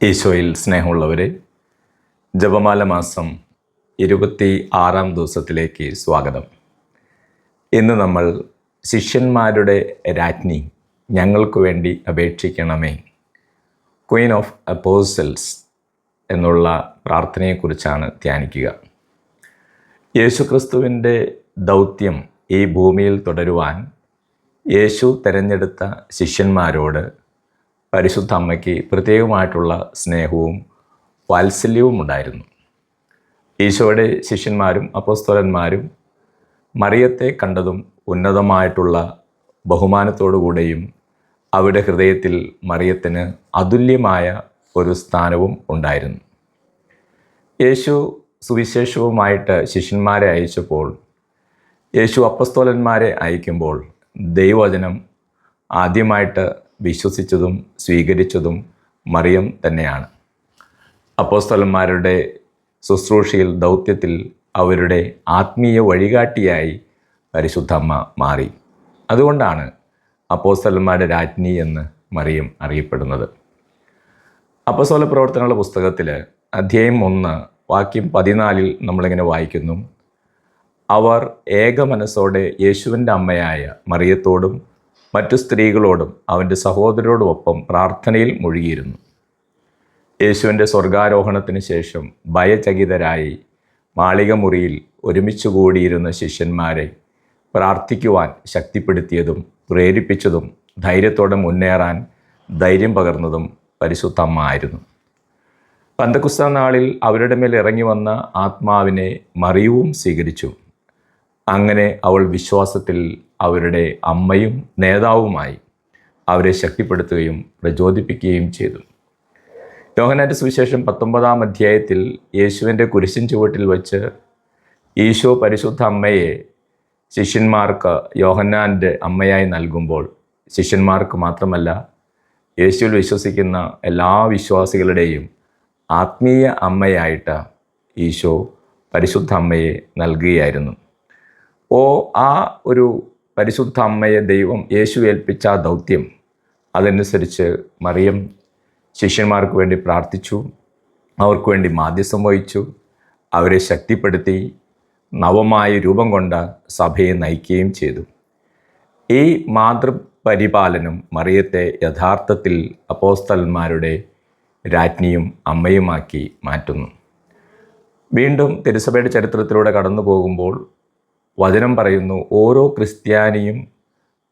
ഈശോയിൽ സ്നേഹമുള്ളവരെ ജപമാല മാസം ഇരുപത്തി ആറാം ദിവസത്തിലേക്ക് സ്വാഗതം. ഇന്ന് നമ്മൾ ശിഷ്യന്മാരുടെ രാജ്ഞി ഞങ്ങൾക്ക് വേണ്ടി അപേക്ഷിക്കണമേ. ക്വീൻ ഓഫ് അപ്പോസൽസ് എന്നുള്ള പ്രാർത്ഥനയെക്കുറിച്ചാണ് ധ്യാനിക്കുക. യേശുക്രിസ്തുവിന്റെ ദൗത്യം ഈ ഭൂമിയിൽ തുടരുവാൻ യേശു തിരഞ്ഞെടുത്ത ശിഷ്യന്മാരോട് പരിശുദ്ധ അമ്മയ്ക്ക് പ്രത്യേകമായിട്ടുള്ള സ്നേഹവും വാത്സല്യവും ഉണ്ടായിരുന്നു. ഈശോയുടെ ശിഷ്യന്മാരും അപ്പോസ്തോലന്മാരും മറിയത്തെ കണ്ടതും ഉന്നതമായിട്ടുള്ള ബഹുമാനത്തോടുകൂടെയും അവരുടെ ഹൃദയത്തിൽ മറിയത്തിന് അതുല്യമായ ഒരു സ്ഥാനവും ഉണ്ടായിരുന്നു. യേശു സുവിശേഷവുമായിട്ട് ശിഷ്യന്മാരെ അയച്ചപ്പോൾ യേശു അപ്പസ്തോലന്മാരെ അയക്കുമ്പോൾ ദൈവവചനം ആദ്യമായിട്ട് വിശ്വസിച്ചതും സ്വീകരിച്ചതും മറിയം തന്നെയാണ്. അപ്പോസ്തലന്മാരുടെ ശുശ്രൂഷയിൽ ദൗത്യത്തിൽ അവരുടെ ആത്മീയ വഴികാട്ടിയായി പരിശുദ്ധമ്മ മാറി. അതുകൊണ്ടാണ് അപ്പോസ്തലന്മാരുടെ രാജ്ഞി എന്ന് മറിയം അറിയപ്പെടുന്നത്. അപ്പസ്തോല പ്രവർത്തനങ്ങളുടെ പുസ്തകത്തിൽ അധ്യായം ഒന്ന് വാക്യം പതിനാലിൽ നമ്മളിങ്ങനെ വായിക്കുന്നു. അവർ ഏക മനസ്സോടെ യേശുവിന്റെ അമ്മയായ മറിയത്തോടും മറ്റു സ്ത്രീകളോടും അവന്റെ സഹോദരോടുമൊപ്പം പ്രാർത്ഥനയിൽ മുഴുകിയിരുന്നു. യേശുവിന്റെ സ്വർഗാരോഹണത്തിന് ശേഷം ഭയചകിതരായി മാളിക മുറിയിൽ ഒരുമിച്ച് കൂടിയിരുന്ന ശിഷ്യന്മാരെ പ്രാർത്ഥിക്കുവാൻ ശക്തിപ്പെടുത്തിയതും പ്രേരിപ്പിച്ചതും ധൈര്യത്തോടെ മുന്നേറാൻ ധൈര്യം പകർന്നതും പരിശുദ്ധമായിരുന്നു പന്തക്കുസ്ത നാളിൽ അവരുടെ മേൽ ഇറങ്ങി വന്ന ആത്മാവിനെ മറിയവും സ്വീകരിച്ചു. അങ്ങനെ അവൾ വിശ്വാസത്തിൽ അവരുടെ അമ്മയും നേതാവുമായി അവരെ ശക്തിപ്പെടുത്തുകയും പ്രചോദിപ്പിക്കുകയും ചെയ്തു. യോഹനാറ്റ് സുവിശേഷം പത്തൊമ്പതാം അധ്യായത്തിൽ യേശുവിന്റെ കുരിശിൻ ചുവട്ടിൽ വച്ച് ഈശോ പരിശുദ്ധ അമ്മയെ ശിഷ്യന്മാർക്ക് യോഹന്നാന്റെ അമ്മയായി നൽകുമ്പോൾ ശിഷ്യന്മാർക്ക് മാത്രമല്ല യേശുവിൽ വിശ്വസിക്കുന്ന എല്ലാ വിശ്വാസികളുടെയും ആത്മീയ അമ്മയായിട്ട് ഈശോ പരിശുദ്ധ അമ്മയെ നൽകുകയായിരുന്നു. ഓ ആ ഒരു പരിശുദ്ധ അമ്മയെ ദൈവം യേശു ഏൽപ്പിച്ച ആ ദൗത്യം അതനുസരിച്ച് മറിയം ശിഷ്യന്മാർക്ക് വേണ്ടി പ്രാർത്ഥിച്ചു അവർക്ക് വേണ്ടി മാധ്യസ്ഥം വഹിച്ചു അവരെ ശക്തിപ്പെടുത്തി നവമായ രൂപം കൊണ്ട സഭയെ നയിക്കുകയും ചെയ്തു. ഈ മാതൃപരിപാലനം മറിയത്തെ യഥാർത്ഥത്തിൽ അപ്പോസ്തലന്മാരുടെ രാജ്ഞിയും അമ്മയുമാക്കി മാറ്റുന്നു. വീണ്ടും തിരുസഭയുടെ ചരിത്രത്തിലൂടെ കടന്നു പോകുമ്പോൾ വചനം പറയുന്നു ഓരോ ക്രിസ്ത്യാനിയും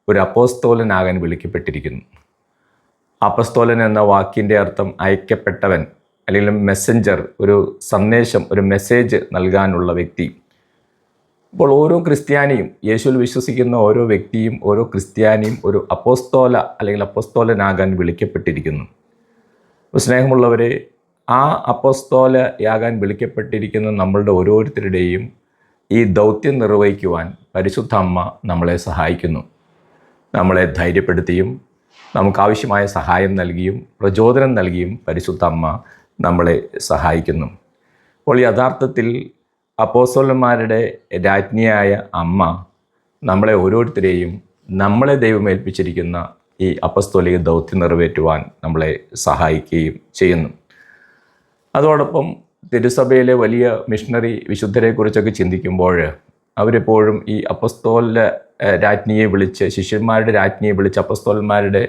ഒരു അപ്പോസ്തോലനാകാൻ വിളിക്കപ്പെട്ടിരിക്കുന്നു. അപ്പസ്തോലൻ എന്ന വാക്കിന്റെ അർത്ഥം അയക്കപ്പെട്ടവൻ അല്ലെങ്കിൽ മെസ്സഞ്ചർ ഒരു സന്ദേശം ഒരു മെസ്സേജ് നൽകാനുള്ള വ്യക്തി. അപ്പോൾ ഓരോ ക്രിസ്ത്യാനിയും യേശുവിൽ വിശ്വസിക്കുന്ന ഓരോ വ്യക്തിയും ഓരോ ക്രിസ്ത്യാനിയും ഒരു അപ്പോസ്തോല അല്ലെങ്കിൽ അപ്പോസ്തോലനാകാൻ വിളിക്കപ്പെട്ടിരിക്കുന്നു. സ്നേഹമുള്ളവരെ ആ അപ്പോസ്തോലയാകാൻ വിളിക്കപ്പെട്ടിരിക്കുന്ന നമ്മളുടെ ഓരോരുത്തരുടെയും ഈ ദൗത്യം നിർവഹിക്കുവാൻ പരിശുദ്ധ അമ്മ നമ്മളെ സഹായിക്കുന്നു. നമ്മളെ ധൈര്യപ്പെടുത്തിയും നമുക്കാവശ്യമായ സഹായം നൽകിയും പ്രചോദനം നൽകിയും പരിശുദ്ധ അമ്മ നമ്മളെ സഹായിക്കുന്നു. അപ്പോൾ യഥാർത്ഥത്തിൽ അപ്പോസോലന്മാരുടെ രാജ്ഞിയായ അമ്മ നമ്മളെ ഓരോരുത്തരെയും നമ്മളെ ദൈവമേൽപ്പിച്ചിരിക്കുന്ന ഈ അപ്പസ്തോലിക ദൗത്യം നിറവേറ്റുവാൻ നമ്മളെ സഹായിക്കുകയും ചെയ്യുന്നു. അതോടൊപ്പം തിരുസഭയിലെ വലിയ മിഷണറി വിശുദ്ധരെക്കുറിച്ചൊക്കെ ചിന്തിക്കുമ്പോൾ അവരെപ്പോഴും ഈ അപ്പസ്തോല രാജ്ഞിയെ വിളിച്ച് ശിഷ്യന്മാരുടെ രാജ്ഞിയെ വിളിച്ച് അപ്പസ്തോലന്മാരുടെ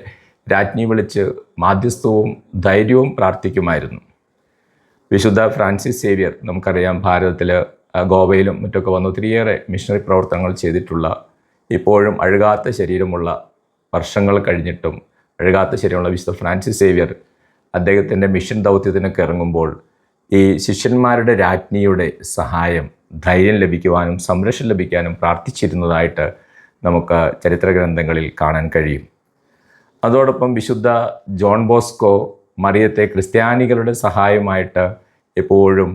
രാജ്ഞിയെ വിളിച്ച് മാധ്യസ്ഥവും ധൈര്യവും പ്രാർത്ഥിക്കുമായിരുന്നു. വിശുദ്ധ ഫ്രാൻസിസ് സേവിയർ നമുക്കറിയാം ഭാരതത്തിൽ ഗോവയിലും മറ്റൊക്കെ വന്ന്. ഒത്തിരിയേറെ മിഷണറി പ്രവർത്തനങ്ങൾ ചെയ്തിട്ടുള്ള ഇപ്പോഴും അഴുകാത്ത ശരീരമുള്ള വർഷങ്ങൾ കഴിഞ്ഞിട്ടും അഴുകാത്ത ശരീരമുള്ള വിശുദ്ധ ഫ്രാൻസിസ് സേവിയർ അദ്ദേഹത്തിന്റെ മിഷൻ ദൗത്യത്തിനൊക്കെ ഇറങ്ങുമ്പോൾ ഈ ശിഷ്യന്മാരുടെ രാജ്ഞിയുടെ സഹായം ധൈര്യം ലഭിക്കുവാനും സംരക്ഷണം ലഭിക്കാനും പ്രാർത്ഥിച്ചിരുന്നതായിട്ട് നമുക്ക് ചരിത്ര ഗ്രന്ഥങ്ങളിൽ കാണാൻ കഴിയും. അതോടൊപ്പം വിശുദ്ധ ജോൺ ബോസ്കോ മറിയത്തെ ക്രിസ്ത്യാനികളുടെ സഹായമായിട്ട് എപ്പോഴും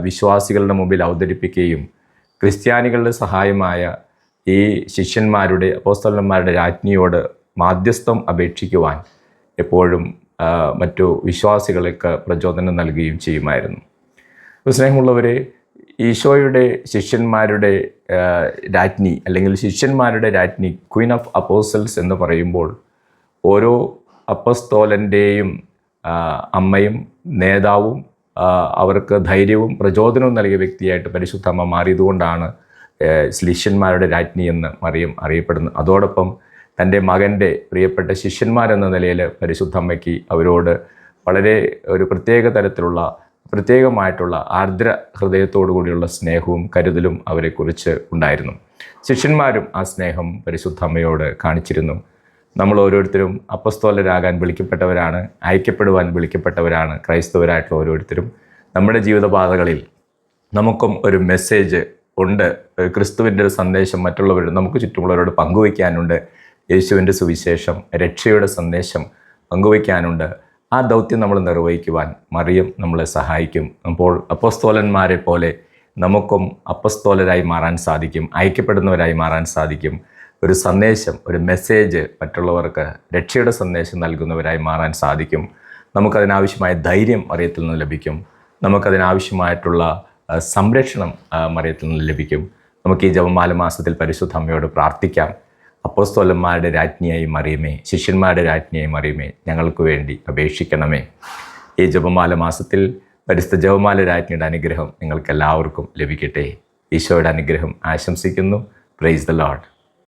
വിശ്വാസികളുടെ മുമ്പിൽ അവതരിപ്പിക്കുകയും ക്രിസ്ത്യാനികളുടെ സഹായമായ ഈ ശിഷ്യന്മാരുടെ അപ്പോസ്തലന്മാരുടെ രാജ്ഞിയോട് മാധ്യസ്ഥം അപേക്ഷിക്കുവാൻ എപ്പോഴും മറ്റു വിശ്വാസികൾക്ക് പ്രചോദനം നൽകുകയും ചെയ്യുമായിരുന്നു. സ്നേഹമുള്ളവരെ ഈശോയുടെ ശിഷ്യന്മാരുടെ രാജ്ഞി അല്ലെങ്കിൽ ശിഷ്യന്മാരുടെ രാജ്ഞി ക്വീൻ ഓഫ് അപ്പോസൽസ് എന്ന് പറയുമ്പോൾ ഓരോ അപ്പസ്തോലന്റെയും അമ്മയും നേതാവും അവർക്ക് ധൈര്യവും പ്രചോദനവും നൽകിയ വ്യക്തിയായിട്ട് പരിശുദ്ധമ്മ മാറിയതുകൊണ്ടാണ് ഏഹ്, ശിഷ്യന്മാരുടെ രാജ്ഞി എന്ന് മറിയം അറിയപ്പെടുന്നത്. അതോടൊപ്പം തന്റെ മകന്റെ പ്രിയപ്പെട്ട ശിഷ്യന്മാരെന്ന നിലയിൽ പരിശുദ്ധമ്മയ്ക്ക് അവരോട് വളരെ ഒരു പ്രത്യേക തരത്തിലുള്ള പ്രത്യേകമായിട്ടുള്ള ആർദ്ര ഹൃദയത്തോടു കൂടിയുള്ള സ്നേഹവും കരുതലും അവരെക്കുറിച്ച് ഉണ്ടായിരുന്നു. ശിഷ്യന്മാരും ആ സ്നേഹം പരിശുദ്ധമ്മയോട് കാണിച്ചിരുന്നു. നമ്മൾ ഓരോരുത്തരും അപ്പസ്തോലരാകാൻ വിളിക്കപ്പെട്ടവരാണ് അയക്കപ്പെടുവാൻ വിളിക്കപ്പെട്ടവരാണ് ക്രൈസ്തവരായിട്ടുള്ള ഓരോരുത്തരും. നമ്മുടെ ജീവിതപാതകളിൽ നമുക്കും ഒരു മെസ്സേജ് ഉണ്ട്. ക്രിസ്തുവിന്റെ ഒരു സന്ദേശം മറ്റുള്ളവർ നമുക്ക് ചുറ്റുമുള്ളവരോട് പങ്കുവയ്ക്കാനുണ്ട്. യേശുവിന്റെ സുവിശേഷം രക്ഷയുടെ സന്ദേശം പങ്കുവയ്ക്കാനുണ്ട്. ആ ദൗത്യം നമ്മൾ നിർവഹിക്കുവാൻ മറിയം നമ്മളെ സഹായിക്കും. അപ്പോൾ അപ്പസ്തോലന്മാരെ പോലെ നമുക്കും അപ്പസ്തോലരായി മാറാൻ സാധിക്കും അയക്കപ്പെടുന്നവരായി മാറാൻ സാധിക്കും. ഒരു സന്ദേശം ഒരു മെസ്സേജ് മറ്റുള്ളവർക്ക് രക്ഷയുടെ സന്ദേശം നൽകുന്നവരായി മാറാൻ സാധിക്കും. നമുക്കതിനാവശ്യമായ ധൈര്യം മറിയത്തിൽ നിന്ന് ലഭിക്കും. നമുക്കതിനാവശ്യമായിട്ടുള്ള സംരക്ഷണം മറിയത്തിൽ നിന്ന് ലഭിക്കും. നമുക്ക് ഈ ജപമാല മാസത്തിൽ പരിശുദ്ധ അമ്മയോട് പ്രാർത്ഥിക്കാം. അപ്പോസ്തോലന്മാരുടെ രാജ്ഞിയായി മറിയമേ ശിഷ്യന്മാരുടെ രാജ്ഞിയായി മറിയമേ ഞങ്ങൾക്ക് വേണ്ടി അപേക്ഷിക്കണമേ. ഈ ജപമാല മാസത്തിൽ പരിശുദ്ധ ജപമാല രാജ്ഞിയുടെ അനുഗ്രഹം നിങ്ങൾക്ക് എല്ലാവർക്കും ലഭിക്കട്ടെ. ഈശോയുടെ അനുഗ്രഹം ആശംസിക്കുന്നു. Praise the load